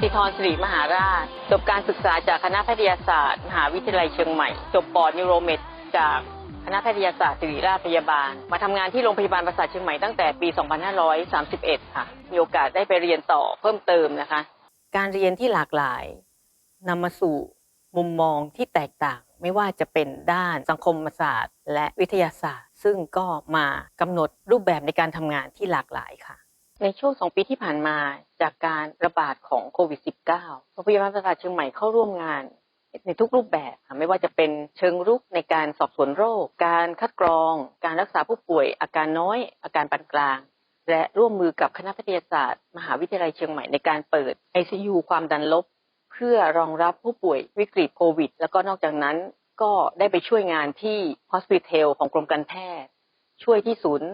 สิธรสิริมหาราช จบการศึกษาจากคณะแพทยศาสตร์ มหาวิทยาลัยเชียงใหม่ จบปอดนิโรเมดจากคณะแพทยศาสตร์ศิริราชพยาบาล มาทำงานที่โรงพยาบาลประสาทเชียงใหม่ตั้งแต่ปี 2531 ค่ะ มีโอกาสได้ไปเรียนต่อเพิ่มเติมนะคะ การเรียนที่หลากหลายนำมาสู่มุมมองที่แตกต่างไม่ว่าจะเป็นด้านสังคมศาสตร์ และวิทยาศาสตร์ ซึ่งก็มากำหนดรูปแบบในการทำงานที่หลากหลายค่ะ ในช่วงสองปีที่ผ่านมาจากการระบาดของโควิด -19 โรงพยาบาลประสาทเชียงใหม่เข้าร่วมงานในทุกรูปแบบค่ะไม่ว่าจะเป็นเชิงรุกในการสอบสวนโรค การคัดกรอง การรักษาผู้ป่วย อาการน้อย อาการปานกลาง และร่วมมือกับคณะแพทยศาสตร์ มหาวิทยาลัยเชียงใหม่ในการเปิด ICU ความดันลบ เพื่อรองรับผู้ป่วยวิกฤตโควิด แล้วก็นอกจากนั้นก็ได้ไปช่วยงานที่ Hospital ของกรมการแพทย์ ช่วยที่ศูนย์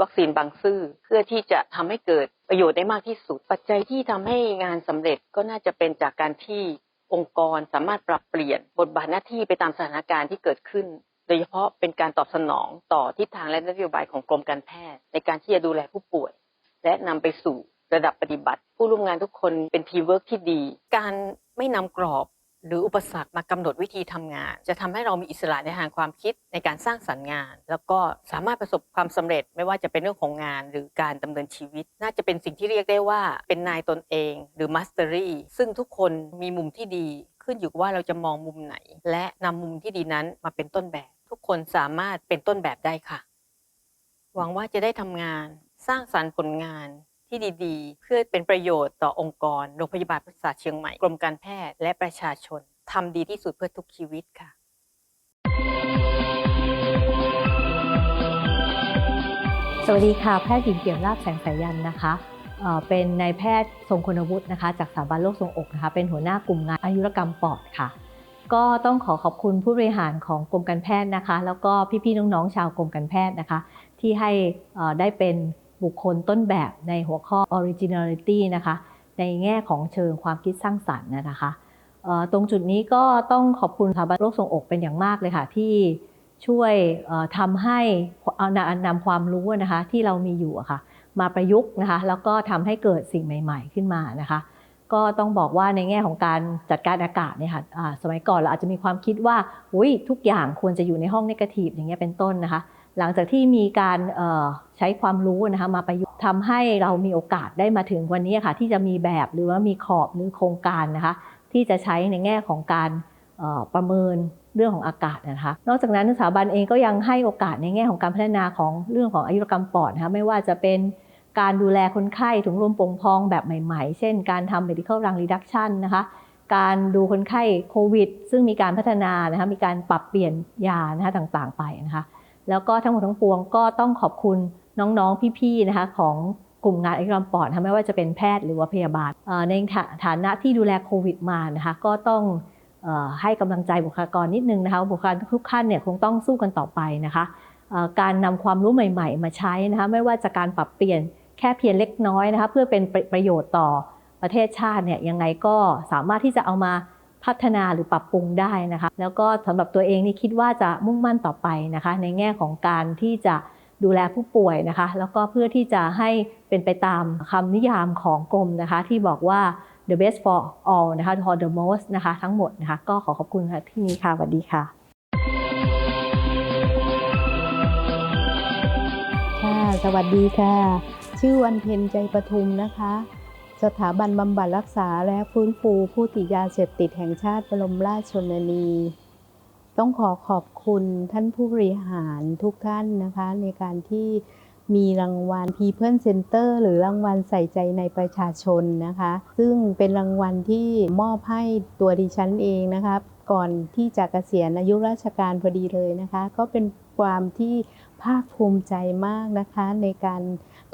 วัคซีนบางซื่อเพื่อที่จะทำให้เกิดประโยชน์ได้มากที่สุด ปัจจัยที่ทำให้งานสำเร็จก็น่าจะเป็นจากการที่องค์กรสามารถปรับเปลี่ยนบทบาทหน้าที่ไปตามสถานการณ์ที่เกิดขึ้น โดยเฉพาะเป็นการตอบสนองต่อทิศทางและนโยบายของกรมการแพทย์ ในการที่จะดูแลผู้ป่วย และนำไปสู่ระดับปฏิบัติ ผู้ร่วมงานทุกคนเป็นทีมเวิร์กที่ดี การไม่นำกรอบ หรืออุปสรรคมากำหนดวิธีทำงาน จะทำให้เรามีอิสระในทางความคิดในการสร้างสรรค์งาน แล้วก็สามารถประสบความสำเร็จไม่ว่าจะเป็นเรื่องของงาน หรือการดำเนินชีวิต น่าจะเป็นสิ่งที่เรียกได้ว่า เป็นนายตนเอง หรือมาสเตอรี่ซึ่งทุกคนมีมุมที่ดี ขึ้นอยู่กับว่าเราจะมองมุมไหน และนำมุมที่ดีนั้นมาเป็นต้นแบบ ทุกคนสามารถเป็นต้นแบบได้ค่ะ หวังว่าจะได้ทำงาน สร้างสรรค์ผลงาน ที่ดีๆ เพื่อเป็นประโยชน์ต่อองค์กร โรงพยาบาลประสาทเชียงใหม่ กรมการแพทย์และประชาชนทำดีที่สุดเพื่อทุกชีวิตค่ะสวัสดีค่ะ แพทย์หญิงเปี่ยมราบแสงสายันนะคะเป็นนายแพทย์ทรงคุณวุฒินะคะ จากสถาบันโรคทรงอกนะคะ เป็นหัวหน้ากลุ่มงานอายุรกรรมปอดค่ะ ก็ต้องขอขอบคุณผู้บริหารของกรมการแพทย์นะคะ แล้วก็พี่ๆน้องๆชาวกรมการแพทย์นะคะ ที่ให้ได้เป็น บุคคลต้นแบบในหัวข้อ originality นะคะ ในแง่ของเชิงความคิดสร้างสรรค์นะคะตรงจุดนี้ก็ต้องขอบคุณสถาบันโรคทรงอกเป็นอย่างมากเลยค่ะ ที่ช่วยทำให้เอานำนำความรู้นะคะที่เรามีอยู่อะค่ะมาประยุกต์นะคะแล้วก็ทำให้เกิดสิ่งใหม่ ๆ ขึ้นมานะคะ ก็ต้องบอกว่าในแง่ของการจัดการอากาศเนี่ยค่ะสมัยก่อนเราอาจจะมีความคิดว่าอุ้ยทุกอย่างควรจะอยู่ในห้องนกาทีฟอย่างเงี้ยเป็นต้นนะคะ หลังจากที่มีการใช้ความรู้นะคะมาประยุกต์ทำให้เรามีโอกาสได้มาถึงวันนี้ค่ะที่จะมีแบบหรือว่ามีขอบหรือโครงการนะคะที่จะใช้ในแง่ของการประเมินเรื่องของอากาศนะคะ นอกจากนั้นสถาบันเองก็ยังให้โอกาสในแง่ของการพัฒนาของเรื่องของอายุรกรรมปอดนะคะไม่ว่าจะเป็นการดูแลคนไข้ถุงลมโป่งพองแบบใหม่ๆ เช่นการทำ medical lung reduction นะคะ การดูคนไข้โควิด ซึ่งมีการพัฒนานะคะมีการปรับเปลี่ยนยานะคะต่างๆไปนะคะ แล้วก็ทั้งหมดทั้งปวงก็ต้องขอบคุณน้องๆ พี่ๆ นะคะของกลุ่มงานอายุรกรรมปอดไม่ว่าจะเป็นแพทย์หรือว่าพยาบาลในฐานะที่ดูแลโควิดมานะคะก็ต้องอให้กำลังใจบุคลากรนิดนึงนะคะบุคลากรทุกท่านเนี่ยคงต้องสู้กันต่อไปนะคะการนำความรู้ใหม่ ๆ มาใช้นะคะไม่ว่าจะการปรับเปลี่ยนแค่เพียงเล็กน้อยนะคะเพื่อเป็นประประโยชน์ต่อประเทศชาติเนี่ยยังไงก็สามารถที่จะเอามา พัฒนาหรือปรับปรุงได้นะคะ แล้วก็สำหรับตัวเองนี่คิดว่าจะมุ่งมั่นต่อไปนะคะ ในแง่ของการที่จะดูแลผู้ป่วยนะคะ แล้วก็เพื่อที่จะให้เป็นไปตามคำนิยามของกรมนะคะ ที่บอกว่า the best for all นะคะ for the most นะคะทั้งหมดนะคะ ก็ขอขอบคุณค่ะที่นี้ค่ะสวัสดีค่ะค่ะ สวัสดีค่ะ ชื่อวันเพ็ญใจประทุมนะคะ สถาบันบำบัดรักษาและฟื้นฟูผู้ติดยาเสพติดแห่งชาติบรมราชชนนี ต้องขอขอบคุณท่านผู้บริหารทุกท่านนะคะ ในการที่มีรางวัล People Center หรือรางวัลใส่ใจในประชาชนนะคะ ซึ่งเป็นรางวัลที่มอบให้ตัวดิฉันเองนะคะก่อนที่จะเกษียณอายุราชการพอดีเลยนะคะ ก็เป็นความที่ภาคภูมิใจมากนะคะในการ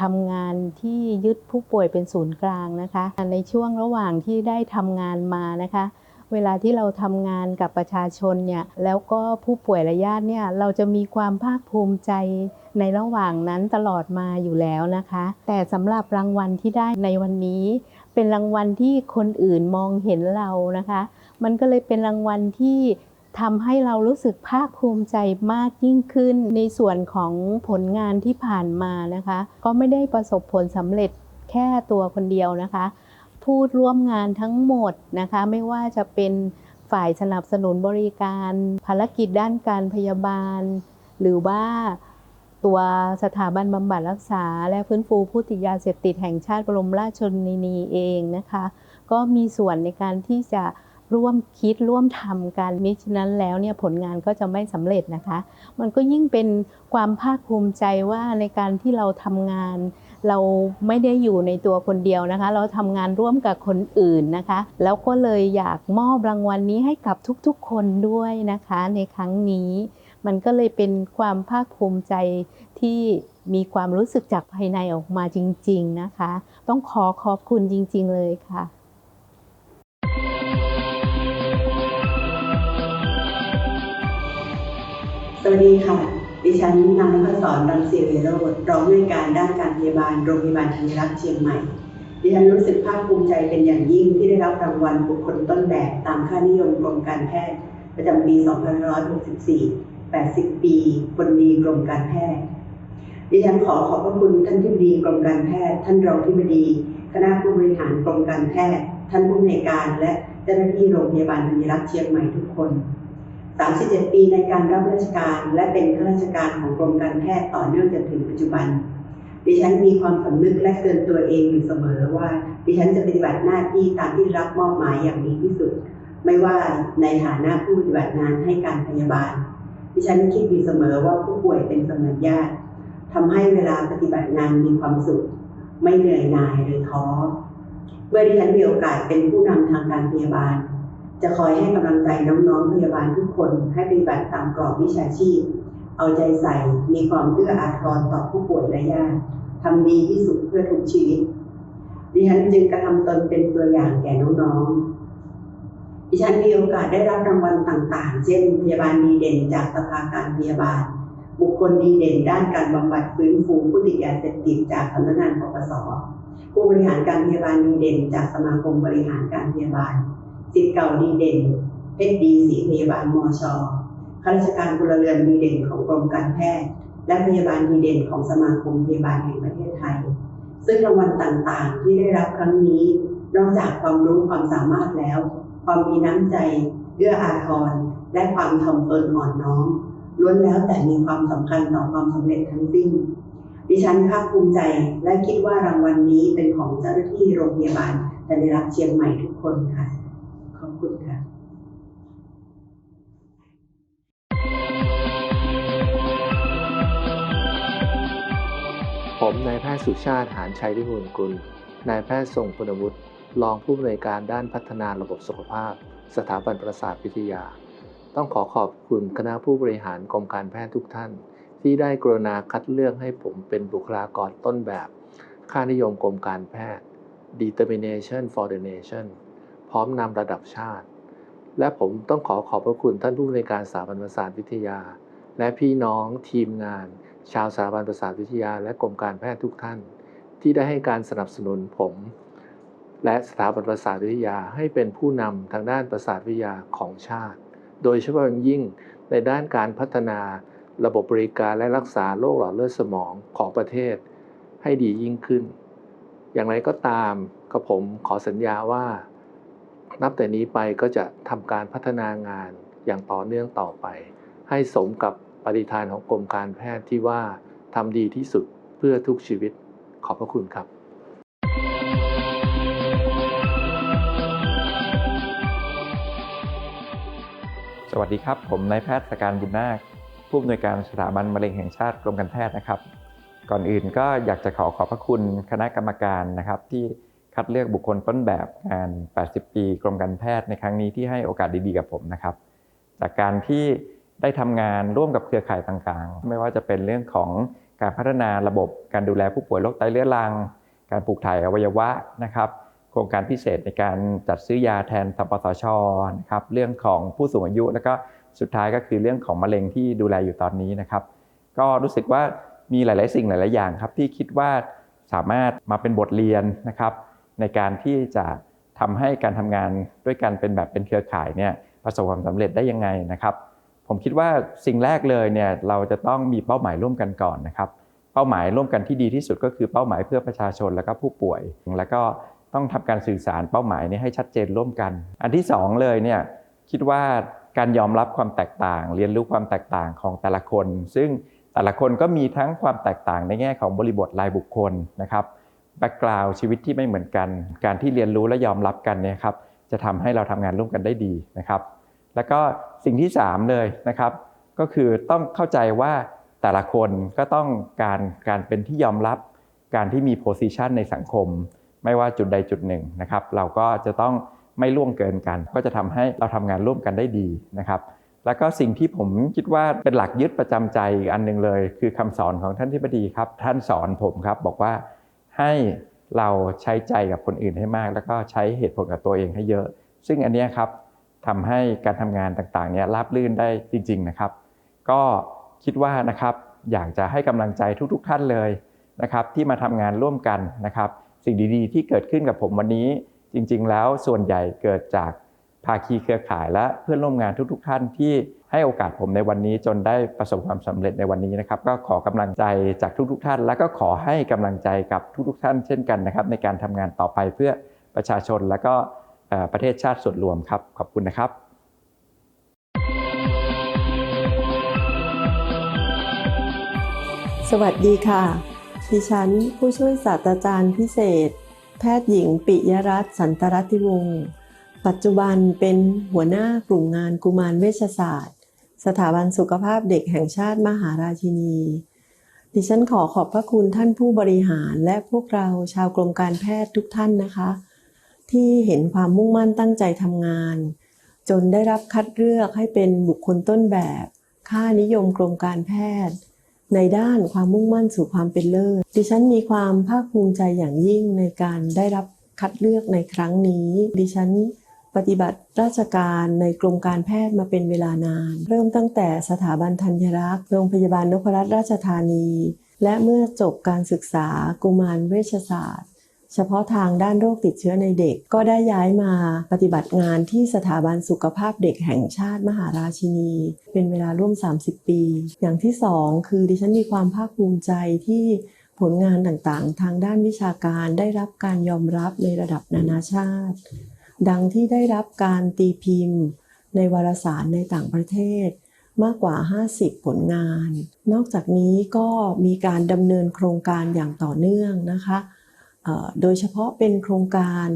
ทำงานที่ยึดผู้ป่วยเป็นศูนย์กลางนะคะ ในช่วงระหว่างที่ได้ทำงานมานะคะ เวลาที่เราทำงานกับประชาชนเนี่ยแล้วก็ผู้ป่วยและญาติเนี่ยเราจะมีความภาคภูมิใจในระหว่างนั้นตลอดมาอยู่แล้วนะคะ แต่สำหรับรางวัลที่ได้ในวันนี้ เป็นรางวัลที่คนอื่นมองเห็นเรานะคะ มันก็เลยเป็นรางวัลที่ ทำให้เรารู้สึกภาคภูมิใจมากยิ่งขึ้น ในส่วนของผลงานที่ผ่านมานะคะ ก็ไม่ได้ประสบผลสำเร็จแค่ตัวคนเดียวนะคะทูตร่วมงานทั้งหมดนะคะ ไม่ว่าจะเป็นฝ่ายสนับสนุนบริการ ภารกิจด้านการพยาบาล หรือว่าตัวสถาบันบำบัดรักษา และฟื้นฟูผู้ติดยาเสพติดแห่งชาติบรมราชชนนีเองนะคะ ก็มีส่วนในการที่จะ ร่วมคิดร่วมทำกันมิฉะนั้นแล้วเนี่ยผลงานก็จะไม่สำเร็จนะคะ มันก็ยิ่งเป็นความภาคภูมิใจว่าในการที่เราทำงาน เราไม่ได้อยู่ในตัวคนเดียวนะคะ เราทำงานร่วมกับคนอื่นนะคะ แล้วก็เลยอยากมอบรางวัลนี้ให้กับทุกๆคนด้วยนะคะ ในครั้งนี้ มันก็เลยเป็นความภาคภูมิใจที่มีความรู้สึกจากภายในออกมาจริง ๆนะคะ ต้องขอขอบคุณจริง ๆ เลยค่ะ สวัสดีค่ะ ดิฉันนางนภศรรังสีเวโรดรองผู้ในการด้านการพยาบาลโรงพยาบาลธัญรักษ์เชียงใหม่ ดิฉันรู้สึกภาคภูมิใจเป็นอย่างยิ่งที่ได้รับรางวัลบุคคลต้นแบบตามค่านิยมกรมการแพทย์ ประจำปี2564 80 ปีคนดีกรมการแพทย์ ดิฉันขอขอบพระคุณท่านที่ดีกรมการแพทย์ ท่านรองที่บดี คณะผู้บริหารกรมการแพทย์ ท่านผู้อำนการและเจ้าหน้าที่โรงพยาบาลธัญรักษ์เชียงใหม่ทุกคน 37 ปีในการรับราชการและเป็นข้าราชการของกรมการแพทย์ต่อเนื่องจนถึงปัจจุบัน ดิฉันมีความสำนึกและเตือนตัวเองอยู่เสมอว่า ดิฉันจะปฏิบัติหน้าที่ตามที่รับมอบหมายอย่างดีที่สุด ไม่ว่าในฐานะผู้ปฏิบัติงานให้การพยาบาล ดิฉันคิดอยู่เสมอว่าผู้ป่วยเป็นเสมือนญาติทำให้เวลาปฏิบัติงานมีความสุข ไม่เหนื่อยหน่ายหรือท้อ เมื่อดิฉันมีโอกาสเป็นผู้นำทางการพยาบาล จะคอยให้กำลังใจน้องๆ พยาบาลทุกคนให้ปฏิบัติตามกรอบวิชาชีพ เอาใจใส่มีความเอื้ออาทรต่อผู้ป่วยและญาติทำดีที่สุดเพื่อทุกชีวิต ดิฉันจึงกระทำตนเป็นตัวอย่างแก่น้องๆ ดิฉันมีโอกาสได้รับรางวัลต่างๆ เช่น พยาบาลดีเด่นจากสภาการพยาบาล บุคคลดีเด่นด้านการบำบัดฟื้นฟูผู้ติดยาเสพติดจากสำนักงานปปสผู้บริหารการพยาบาลดีเด่นจากสมาคมบริหารการพยาบาล สิทธิ์เก่าดีเด่นเพชรดีศรีพยาบาลมอชข้าราชการพลเรือนดีเด่นของกรมการแพทย์ และพยาบาลดีเด่นของสมาคมพยาบาลแห่งประเทศไทย ซึ่งรางวัลต่างๆ ที่ได้รับครั้งนี้ นอกจากความรู้ความสามารถแล้ว ความมีน้ำใจเอื้ออาทร และความถ่อมตนอ่อนน้อมล้วนแล้วแต่มีความสำคัญต่อความสำเร็จทั้งสิ้น ดิฉันภาคภูมิใจและคิดว่ารางวัลนี้เป็นของเจ้าหน้าที่โรงพยาบาลธัญรักษ์เชียงใหม่ทุกคนค่ะ ผมนายแพทย์สุชาติหานชัยวิบูลกุล นายแพทย์ทรงคุณวุฒิรองผู้อำนวยการด้านพัฒนาระบบสุขภาพ สถาบันประสาทวิทยา ต้องขอขอบคุณคณะผู้บริหารกรมการแพทย์ทุกท่าน ที่ได้กรุณาคัดเลือกให้ผมเป็นบุคลากรต้นแบบ ค่านิยมกรมการแพทย์ Determination for the Nation พร้อมนำระดับชาติ และผมต้องขอขอบพระคุณท่านผู้อำนวยการสถาบันประสาทวิทยา และพี่น้องทีมงาน ชาวสถาบันประสาทวิทยา และกรมการแพทย์ทุกท่าน ที่ได้ให้การสนับสนุนผม และสถาบันประสาทวิทยาให้เป็นผู้นำทางด้านประสาทวิทยาของชาติ โดยเฉพาะอย่างยิ่งในด้านการพัฒนาระบบบริการและรักษาโรคหลอดเลือดสมองของประเทศ ให้ดียิ่งขึ้น อย่างไรก็ตามกับผมขอสัญญาว่า นับแต่นี้ไปก็จะทำการพัฒนางานอย่างต่อเนื่องต่อไป ให้สมกับ ปฏิฐานของกรมการแพทย์ที่ว่าทำดีที่สุดเพื่อทุกชีวิตขอบพระคุณครับสวัสดีครับ ผมนายแพทย์สการบุญนาค ผู้อำนวยการสถาบันมะเร็งแห่งชาติกรมการแพทย์นะครับ ก่อนอื่นก็อยากจะขอขอบพระคุณคณะกรรมการนะครับ ที่คัดเลือกบุคคลต้นแบบงาน 80 ปี กรมการแพทย์ในครั้งนี้ที่ให้โอกาสดีๆกับผมนะครับ จากการที่ ได้ทำงานร่วมกับเครือข่ายต่างๆ ไม่ว่าจะเป็นเรื่องของการพัฒนาระบบการดูแลผู้ป่วยโรคไตเรื้อรัง การปลูกถ่ายอวัยวะนะครับ โครงการพิเศษในการจัดซื้อยาแทนสปสชนะครับเรื่องของผู้สูงอายุ แล้วก็สุดท้ายก็คือเรื่องของมะเร็งที่ดูแลอยู่ตอนนี้นะครับ ก็รู้สึกว่ามีหลาย ๆ สิ่งหลาย ๆ อย่างครับที่คิดว่าสามารถมาเป็นบทเรียนนะครับ ในการที่จะทำให้การทำงานด้วยกันเป็นแบบเป็นเครือข่ายเนี่ยประสบความสำเร็จได้ยังไงนะครับ ผมคิดว่าสิ่งแรกเลยเนี่ยเราจะต้องมีเป้าหมายร่วมกันก่อนนะครับ เป้าหมายร่วมกันที่ดีที่สุดก็คือเป้าหมายเพื่อประชาชนแล้วก็ผู้ป่วย แล้วก็ต้องทำการสื่อสารเป้าหมายนี้ให้ชัดเจนร่วมกัน อันที่สองเลยเนี่ยคิดว่าการยอมรับความแตกต่าง เรียนรู้ความแตกต่างของแต่ละคน ซึ่งแต่ละคนก็มีทั้งความแตกต่างในแง่ของบริบทรายบุคคลนะครับแบ็กกราวชีวิตที่ไม่เหมือนกัน การที่เรียนรู้และยอมรับกันเนี่ยครับจะทำให้เราทำงานร่วมกันได้ดีนะครับ แล้วก็สิ่งที่ 3 เลยนะครับ ก็คือต้องเข้าใจว่าแต่ละคนก็ต้องการการเป็นที่ยอมรับการที่มีโพสิชันในสังคม ไม่ว่าจุดใดจุดหนึ่งนะครับ เราก็จะต้องไม่ล่วงเกินกัน ก็จะทำให้เราทำงานร่วมกันได้ดีนะครับ แล้วก็สิ่งที่ผมคิดว่าเป็นหลักยึดประจำใจอีกอันหนึ่งเลย คือคำสอนของท่านที่บดีครับ ท่านสอนผมครับบอกว่าให้เราใช้ใจกับคนอื่นให้มาก แล้วก็ใช้เหตุผลกับตัวเองให้เยอะ ซึ่งอันนี้ครับ ทำให้การทำงานต่างๆเนี่ยราบรื่นได้จริงๆนะครับ ก็คิดว่านะครับอยากจะให้กำลังใจทุกๆท่านเลยนะครับที่มาทำงานร่วมกันนะครับ สิ่งดีๆ ที่เกิดขึ้นกับผมวันนี้จริง ๆ แล้วส่วนใหญ่เกิดจากภาคีเครือข่ายและเพื่อนร่วมงานทุก ๆ ท่านที่ให้โอกาสผมในวันนี้จนได้ประสบความสำเร็จในวันนี้นะครับ ก็ขอกำลังใจจากทุก ๆ ท่าน และก็ขอให้กำลังใจกับทุก ๆ ท่านเช่นกันนะครับ ในการทำงานต่อไปเพื่อประชาชนและก็ ประเทศชาติส่วนรวมครับ ขอบคุณนะครับสวัสดีค่ะ ดิฉันผู้ช่วยศาสตราจารย์พิเศษ แพทย์หญิงปิยรัตน์สันตรัติวงศ์ ปัจจุบันเป็นหัวหน้ากลุ่มงานกุมารเวชศาสตร์ สถาบันสุขภาพเด็กแห่งชาติมหาราชินี ดิฉันขอขอบพระคุณท่านผู้บริหารและพวกเราชาวกรมการแพทย์ทุกท่านนะคะ ที่เห็นความมุ่งมั่นตั้งใจทำงาน จนได้รับคัดเลือกให้เป็นบุคคลต้นแบบ ค่านิยมกรมการแพทย์ ในด้านความมุ่งมั่นสู่ความเป็นเลิศดิฉันมีความภาคภูมิใจอย่างยิ่งในการได้รับคัดเลือกในครั้งนี้ ดิฉันปฏิบัติราชการในกรมการแพทย์มาเป็นเวลานาน เริ่มตั้งแต่สถาบันธัญรักษ์โรงพยาบาลนพรัตน์ราชธานี และเมื่อจบการศึกษากุมารเวชศาสตร์ เฉพาะทางด้านโรคติดเชื้อในเด็ก ก็ได้ย้ายมาปฏิบัติงานที่สถาบันสุขภาพเด็กแห่งชาติมหาราชินี เป็นเวลาร่วม 30 ปี อย่างที่สองคือดิฉันมีความภาคภูมิใจที่ผลงานต่างๆ ทางด้านวิชาการได้รับการยอมรับในระดับนานาชาติ ดังที่ได้รับการตีพิมพ์ ในวารสารในต่างประเทศมากกว่า 50 ผลงาน นอกจากนี้ก็มีการดำเนินโครงการอย่างต่อเนื่องนะคะ โดยเฉพาะเป็นโครงการ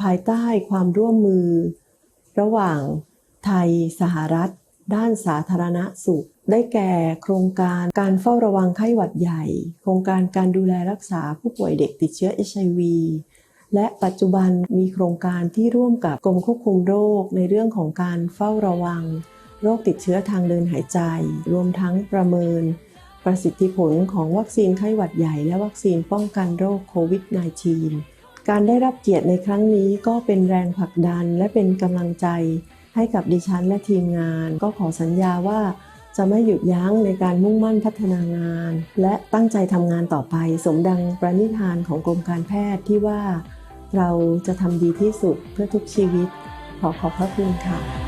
ภายใต้ความร่วมมือ ระหว่างไทยสหรัฐ ด้านสาธารณสุข ได้แก่โครงการการเฝ้าระวังไข้หวัดใหญ่ โครงการการดูแลรักษาผู้ป่วยเด็กติดเชื้อ HIV และปัจจุบันมีโครงการที่ร่วมกับกรมควบคุมโรค ในเรื่องของการเฝ้าระวัง โรคติดเชื้อทางเดินหายใจ รวมทั้งประเมิน ประสิทธิผลของวัคซีนไข้หวัดใหญ่และวัคซีนป้องกันโรคโควิด -19 การได้รับเกียรติในครั้งนี้ก็เป็นแรงผลักดันและเป็นกำลังใจ ให้กับดิฉันและทีมงาน ก็ขอสัญญาว่า จะไม่หยุดยั้งในการมุ่งมั่นพัฒนางาน และตั้งใจทำงานต่อไป สมดังประณิธานของกรมการแพทย์ที่ว่า เราจะทำดีที่สุดเพื่อทุกชีวิต ขอขอบพระคุณค่ะ